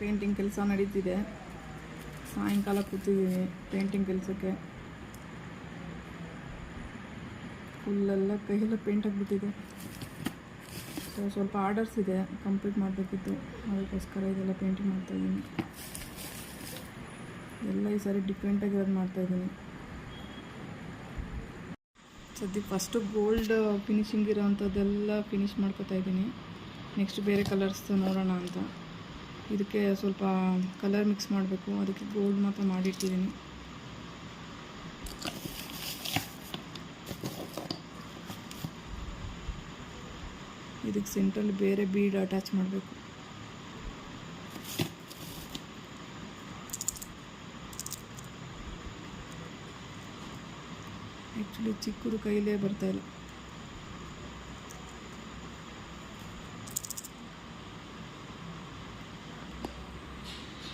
Painting ಕೆಲಸ ನಡೀತಿದೆ. ಸಾಯಂಕಾಲ ಕೂತಿದ್ದೀನಿ ಪೇಂಟಿಂಗ್ ಕೆಲಸಕ್ಕೆ. ಫುಲ್ಲೆಲ್ಲ ಕೈಯೆಲ್ಲ ಪೇಂಟ್ ಆಗಿಬಿಟ್ಟಿದೆ. ಸ್ವಲ್ಪ ಆರ್ಡರ್ಸ್ ಇದೆ ಕಂಪ್ಲೀಟ್ ಮಾಡಬೇಕಿತ್ತು. ಅದಕ್ಕೋಸ್ಕರ ಇದೆಲ್ಲ ಪೇಂಟಿಂಗ್ ಮಾಡ್ತಾಯಿದ್ದೀನಿ ಎಲ್ಲ ಈ ಸಾರಿ ಡಿಫ್ರೆಂಟಾಗಿರೋದು ಮಾಡ್ತಾಯಿದ್ದೀನಿ ಸದ್ಯಕ್ಕೆ ಫಸ್ಟು ಗೋಲ್ಡ್ ಫಿನಿಶಿಂಗ್ ಇರೋವಂಥದ್ದೆಲ್ಲ ಫಿನಿಶ್ ಮಾಡ್ಕೊತಾ ಇದ್ದೀನಿ. ನೆಕ್ಸ್ಟ್ ಬೇರೆ ಕಲರ್ಸ್ ನೋಡೋಣ ಅಂತ. ಇದಕ್ಕೆ ಸ್ವಲ್ಪ ಕಲರ್ ಮಿಕ್ಸ್ ಮಾಡಬೇಕು. ಅದಕ್ಕೆ ಗೋಲ್ಡ್ ಮಾತ್ರ ಮಾಡಿಟ್ಟಿದ್ದೀನಿ. ಇದಕ್ಕೆ ಸೆಂಟ್ರಲ್ಲಿ ಬೇರೆ ಬೀಡ್ ಅಟ್ಯಾಚ್ ಮಾಡಬೇಕು. ಆ್ಯಕ್ಚುಲಿ ಚಿಕ್ಕದು ಕೈಲೇ ಬರ್ತಾಯಿಲ್ಲ